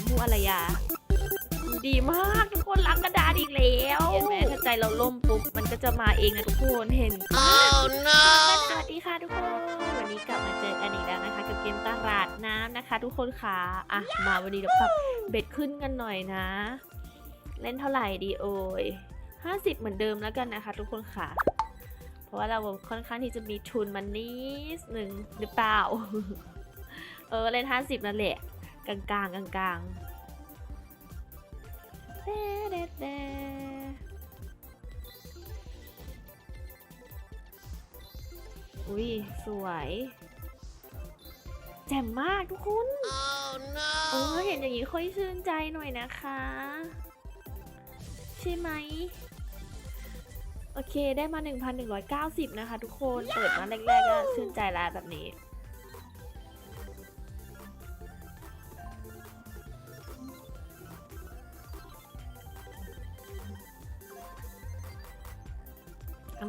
มพู่อารยา ดีมากทุกคนล้างกระดานอีกแล้วเห็นไหมถ้าใจเราล่มปุ๊บมันก็จะมาเองนะทุกคนเห็น Oh no! สวัสดีค่ะทุกคนวันนี้กลับมาเจอกันอีกแล้วนะคะ กับเกมตลาดน้ำนะคะ ทุกคนค่ะอะมาวันนี้เดี๋ยวปรับเบ็ดขึ้นกันหน่อยนะ เล่นเท่าไหร่ดีโอย50เหมือนเดิมแล้วกันนะคะ ทุกคนค่ะ เพราะว่าเราค่อนข้างที่จะมีทุนมันนิดหนึ่งหรือเปล่า เออเล่น50นั่นแหละ กลางๆกลางกลางๆเด้เด้เด้อุ้ยสวย แจ่มมากทุกคน Oh เออ no! เห็นอย่างนี้ค่อยชื่นใจหน่อยนะคะ ใช่ไหมโอเคได้มา 1,190 นะคะทุกคน เปิดมาแรกๆก็ชื่นใจแล้วแบบนี้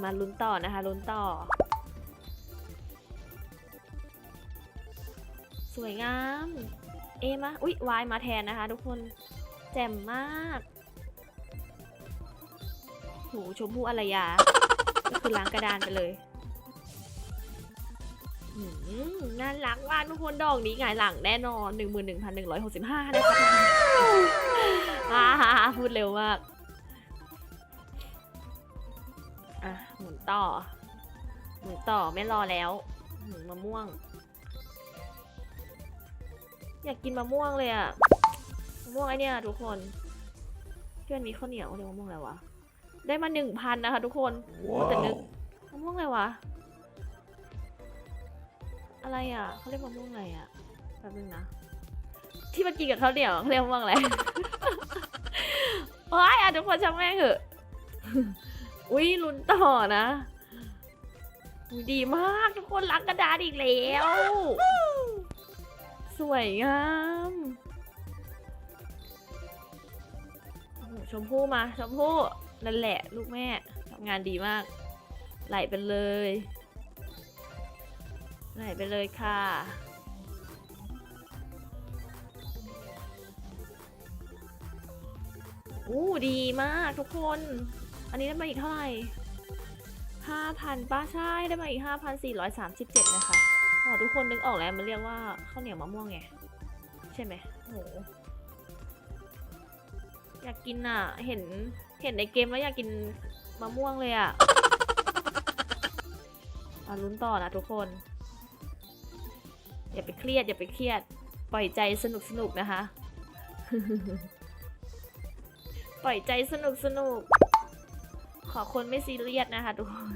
มาลุ้นต่อนะคะลุ้นต่อ สวยงาม เอมาอุ๊ยวายมาแทนนะคะ ทุกคนแจ่มมากโหชมพู่อารยาก็คือล้างกระดานไปเลยน่ารักมาทุกคนดอกนี้หงายหลังแน่นอน 11,165นะคะฮ่าฮ่าพูดเร็วมาก ต่อ หมุนต่อไม่รอแล้วหมุนมะม่วง อยากกินมะม่วงเลยอะมะม่วงไอเนี่ยทุกคนที่มันมีข้าวเหนียวเรียกมะม่วงอะไรวะ ได้มาหนึ่งพันนะคะทุกคนแต่นึกมะม่วงอะไรวะ อะไรอะเขาเรียกมะม่วงอะไรอะแป๊บนึงนะ ที่มันกินกับข้าวเหนียวเขาเรียกมะม่วงอะไรโอ้ยอะทุกคนช่างแม่งเถอะ อุ้ยลุ้นต่อนะ ดีมากทุกคนรักกระดานอีกแล้ว สวยงามชมพู่มาชมพู่นั่นแหละลูกแม่ทำงานดีมาก ไหลไปเลย ไหลไปเลยค่ะอู้ดีมากทุกคน อันนี้ได้มาอีกเท่าไหร่ห้าพันป้าใช่ได้มาอีกห้าพันสี่ร้อยสามสิบเจ็ดนะคะอ๋อทุกคนนึกออกแล้วมันเรียกว่าข้าวเหนียวมะม่วงไง ใช่ไหมโหอยากกินอะ เห็นเห็นในเกมแล้วอยากกินมะม่วงเลยอะมาลุ้นต่อนะทุกคน อย่าไปเครียด อย่าไปเครียด ปล่อยใจสนุกสนุกนะคะ ปล่อยใจสนุกสนุก อคนไม่ซีเรียสนะคะทุกคน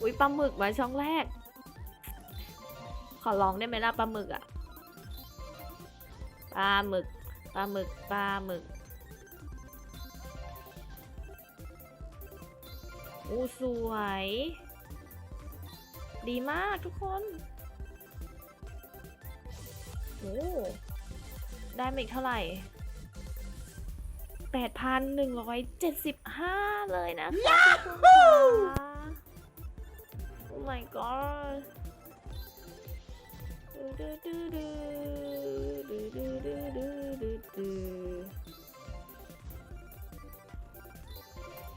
อุ้ยปลาหมึกมาช่องแรก ขอลองได้ไหมล่ะปลาหมึกอะปลาหมึกปลาหมึกปลาหมึกอู้สวย ดีมากทุกคนโอ้ได้มาอีกเท่าไหร่ แปดพันหนึ่งร้อยเจ็ดสิบห้าเลยนะคะทุกคนค่ะ Oh my god ดูดูดูดูดูดูดูดูดู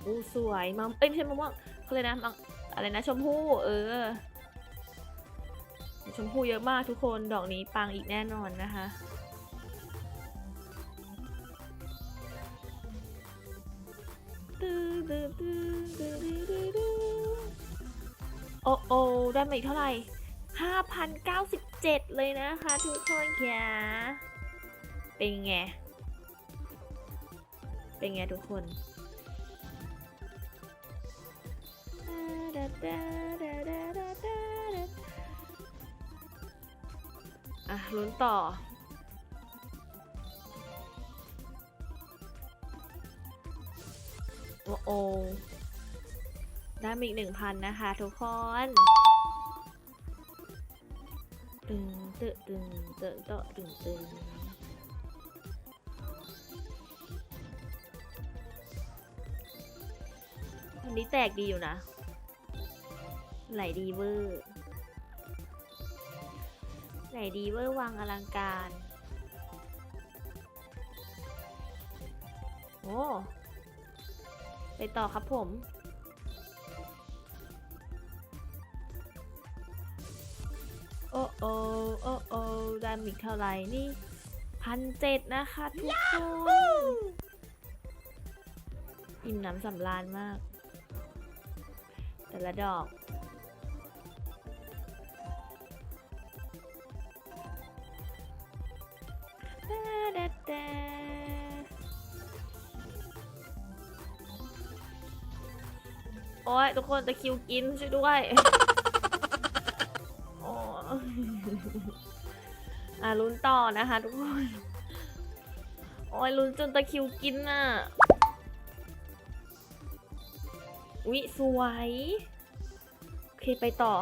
อู้สวยมะเอ้ยไม่ใช่มะม่วงเขาเลยกนะมังอะไรนะชมพู่เออ ชมพู่เยอะมากทุกคนดอกนี้ปังอีกแน่นอนนะคะ อ้โอได้มาอีกเท่าไหร่5,097 เลยนะคะทุกคนค่ะเป็นไง เป็นไงทุกคนอะลุ้นต่อโอ้โอ ได้อีกหนึ่งพันนะคะทุกคนตึงตึงตึงตึงโตตึงตึงวันนี้แตกดีอยู่นะ ไหลดีเวอร์ ไหลดีเวอร์วางอลังการ โอ้ ไปต่อครับผม อ้โอโอ้โอดามิกเท่าไหร่นี่พันเจ็ดนะคะทุกคนอิ่มน้ำสำราญมาก แต่ละดอก โอ้ยทุกคนตะคิวกินช่วยด้วย อะลุ้นต่อนะคะ ทุกคน โอ้ยลุ้นจนตะคิวกินน่ะอุ๊ยสวยโอเคไปต่อ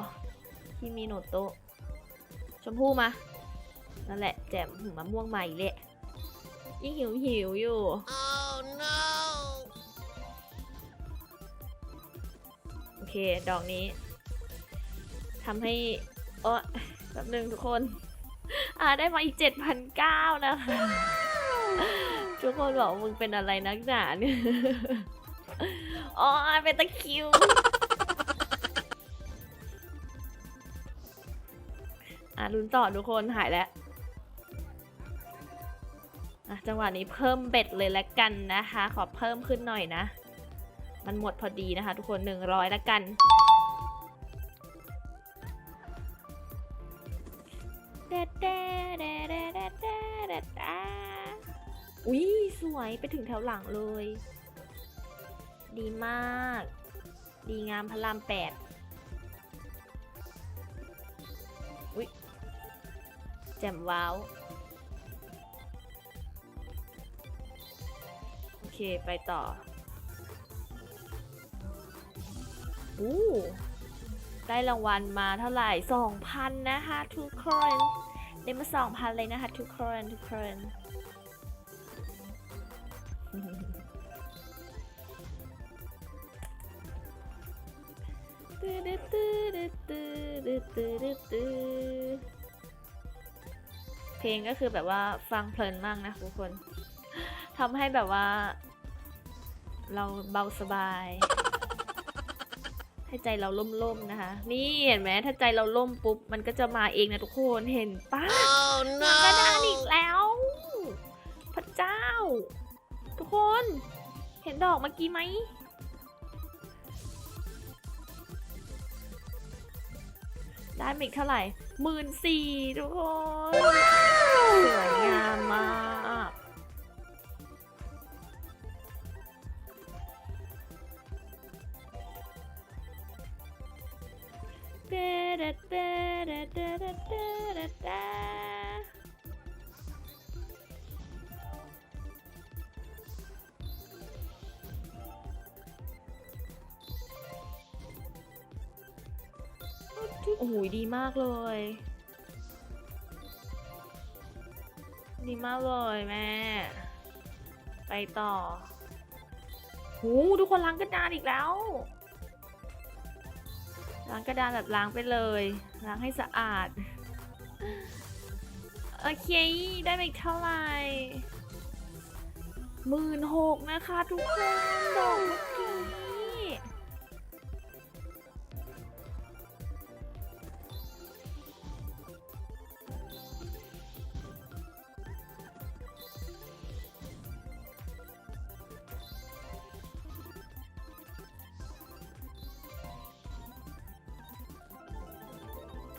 ที่มีโนโตะชมพู่มา นั่นแหละ แจมหืมมะม่วงใหม่เละยิ่งหิวหิวอยู่ Oh no! โอเค ดอกนี้ทำให้ เออแป๊บนึงทุกคน อ่าได้มาอีกเจ็ดพันเก้านะคะ ทุกคนบอกมึงเป็นอะไรนักหนาเนี่ยอ๋อเป็นตะคริว อะลุ้นต่อทุกคนหายแล้วอะจังหวะนี้เพิ่มเบ็ดเลยละกันนะคะ ขอเพิ่มขึ้นหน่อยนะ มันหมดพอดีนะคะ ทุกคนหนึ่งร้อยละกัน อุ้ยสวยไปถึงแถวหลังเลย ดีมาก ดีงามพระรามแปดอุ้ยแจ่มว้าว โอเคไปต่ออู้ได้รางวัลมาเท่าไหร่สองพันนะคะทุกคนได้มาสองพันเลยนะคะทุกคนทุกคน ตื้อตื้อตื้อตื้อตื้อเพลงก็คือแบบว่าฟังเพลินมากนะทุกคนทำให้แบบว่า เราเบาสบาย ให้ใจเราล่มๆนะคะ นี่เห็นไหมถ้าใจเราล่มปุ๊บ มันก็จะมาเองนะทุกคนเห็นปะ Oh มันก็ได้อีกแล้ว พระเจ้า ทุกคน เห็นดอกเมื่อกี้ไหม ได้มาอีกเท่าไหร่หมื่นสี่ทุกคน สวยงามมากเดดเดดเดดเดดเดเดเด โอ้โหดีมากเลย ดีมากเลยแม่ ไปต่อหูทุกคนล้างกระดานอีกแล้ว ล้างกระดานแบบล้างไปเลย ล้างให้สะอาด โอเค ได้ไปเท่าไหร่หมื่นหกนะคะทุกคนดอกเมื่อกี้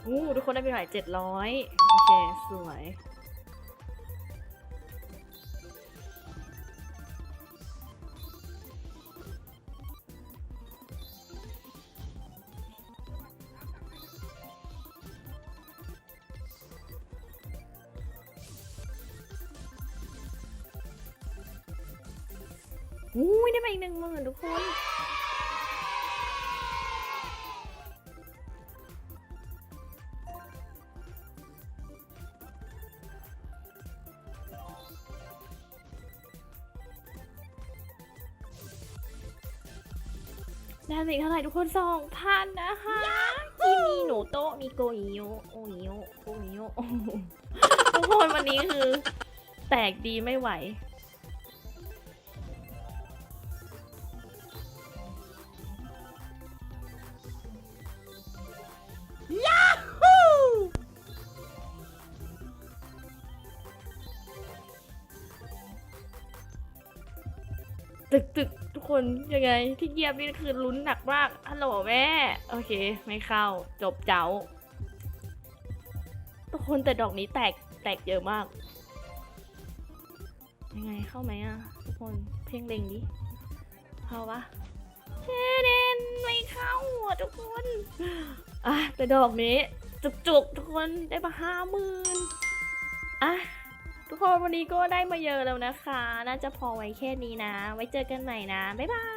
อู้ทุกคนได้ไปเท่าไหร่เจ็ดร้อยโอเค สวยอุ้ยได้มาอีกหนึ่งหมื่นทุกคน ดาเมจเท่าไหร่ทุกคนสองพันนะคะที่มีหนูโตะมีโกอิโยโออิโยโออิโยทุกคนวันนี้คือ แตกดีไม่ไหว ตึกตึก คนยังไงที่เงียบนี่คือลุ้นหนักมากฮัลโหลแม่ โอเค ไม่เข้า จบเจ้า ทุกคนแต่ดอกนี้แตกแตกเยอะมาก ยังไงเข้าไหมอะ ทุกคนเพ่งเล็งดิเข้าปะเชเดนไม่เข้าอะทุกคนอะแต่ดอกนี้ จุกๆ ทุกคนได้มาห้าหมื่นอะ ทุกคนวันนี้ก็ได้มาเยอะแล้วนะคะ น่าจะพอไว้แค่นี้นะ ไว้เจอกันใหม่นะ บ๊ายบาย